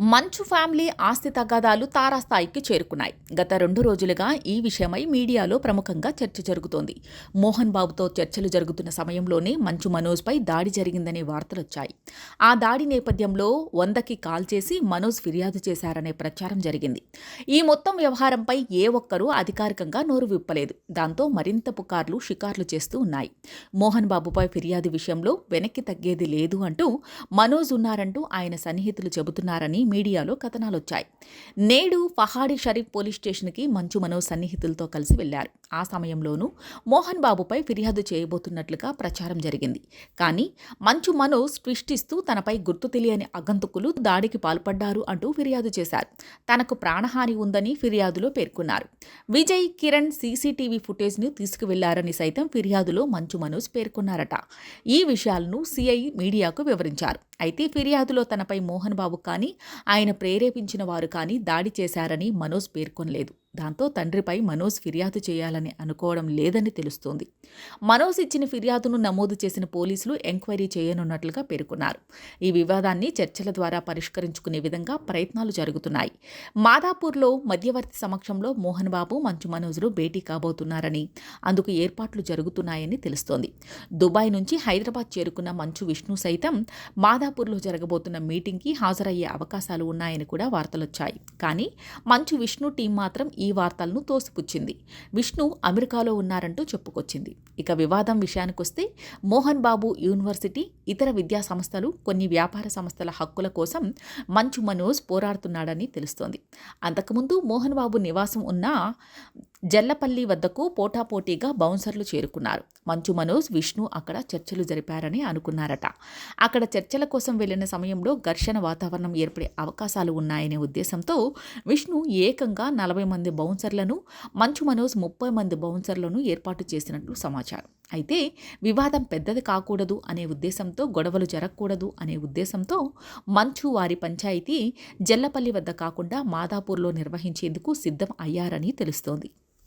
మంచు ఫ్యామిలీ ఆస్తి తగాదాలు తారాస్థాయికి చేరుకున్నాయి. గత రెండు రోజులుగా ఈ విషయమై మీడియాలో ప్రముఖంగా చర్చ జరుగుతోంది. మోహన్ బాబుతో చర్చలు జరుగుతున్న సమయంలోనే మంచు మనోజ్పై దాడి జరిగిందనే వార్తలొచ్చాయి. ఆ దాడి నేపథ్యంలో వందకి కాల్ చేసి మనోజ్ ఫిర్యాదు చేశారనే ప్రచారం జరిగింది. ఈ మొత్తం వ్యవహారంపై ఏ ఒక్కరూ అధికారికంగా నోరు విప్పలేదు. దాంతో మరింత పుకార్లు షికార్లు చేస్తూ ఉన్నాయి. మోహన్ బాబుపై ఫిర్యాదు విషయంలో వెనక్కి తగ్గేది లేదు అంటూ మనోజ్ ఉన్నారంటూ ఆయన సన్నిహితులు చెబుతున్నారని మీడియాలో కథనాలొచ్చాయి. నేడు ఫహాడి షరీఫ్ పోలీస్ స్టేషన్కి మంచు మనోజ్ సన్నిహితులతో కలిసి వెళ్ళారు. ఆ సమయంలోనూ మోహన్ బాబుపై ఫిర్యాదు చేయబోతున్నట్లుగా ప్రచారం జరిగింది. కానీ మంచు మనోజ్ ట్విస్ట్ తనపై గుర్తు తెలియని అగంతుకులు దాడికి పాల్పడ్డారు అంటూ ఫిర్యాదు చేశారు. తనకు ప్రాణహాని ఉందని ఫిర్యాదులో పేర్కొన్నారు. విజయ్ కిరణ్ సీసీటీవీ ఫుటేజ్ను తీసుకువెళ్ళారని సైతం ఫిర్యాదులో మంచు మనోజ్ పేర్కొన్నారట. ఈ విషయాలను సిఐ మీడియాకు వివరించారు. అయితే ఫిర్యాదులో తనపై మోహన్ బాబు కానీ ఆయన ప్రేరేపించిన వారు కానీ దాడి చేశారని మనోజ్ పేర్కొనలేదు. దాంతో తండ్రిపై మనోజ్ ఫిర్యాదు చేయాలని అనుకోవడం లేదని తెలుస్తోంది. మనోజ్ ఇచ్చిన ఫిర్యాదును నమోదు చేసిన పోలీసులు ఎంక్వైరీ చేయనున్నట్లుగా పేర్కొన్నారు. ఈ వివాదాన్ని చర్చల ద్వారా పరిష్కరించుకునే విధంగా ప్రయత్నాలు జరుగుతున్నాయి. మాదాపూర్లో మధ్యవర్తి సమక్షంలో మోహన్ బాబు మంచు మనోజ్లు భేటీ కాబోతున్నారని అందుకు ఏర్పాట్లు జరుగుతున్నాయని తెలుస్తోంది. దుబాయ్ నుంచి హైదరాబాద్ చేరుకున్న మంచు విష్ణు సైతం మాదాపూర్లో జరగబోతున్న మీటింగ్కి హాజరయ్యే అవకాశాలు ఉన్నాయని కూడా వార్తలొచ్చాయి. కానీ మంచు విష్ణు టీం మాత్రం ఈ వార్తలను తోసిపుచ్చింది. విష్ణు అమెరికాలో ఉన్నారంటూ చెప్పుకొచ్చింది. ఇక వివాదం విషయానికొస్తే మోహన్ బాబు యూనివర్సిటీ ఇతర విద్యా సంస్థలు కొన్ని వ్యాపార సంస్థల హక్కుల కోసం మంచు మనోజ్ పోరాడుతున్నాడని తెలుస్తోంది. అంతకుముందు మోహన్ బాబు నివాసం ఉన్న జల్లపల్లి వద్దకు పోటాపోటీగా బౌన్సర్లు చేరుకున్నారు. మంచు మనోజ్ విష్ణు అక్కడ చర్చలు జరిపారని అనుకున్నారట. అక్కడ చర్చల కోసం వెళ్ళిన సమయంలో ఘర్షణ వాతావరణం ఏర్పడే అవకాశాలు ఉన్నాయనే ఉద్దేశంతో విష్ణు ఏకంగా నలభై మంది బౌన్సర్లను మంచు మనోజ్ ముప్పై మంది బౌన్సర్లను ఏర్పాటు చేసినట్లు సమాచారం. అయితే వివాదం పెద్దది కాకూడదు అనే ఉద్దేశంతో గొడవలు జరగకూడదు అనే ఉద్దేశంతో మంచు వారి పంచాయతీ జల్లపల్లి వద్ద కాకుండా మాదాపూర్లో నిర్వహించేందుకు సిద్ధం అయ్యారని తెలుస్తోంది.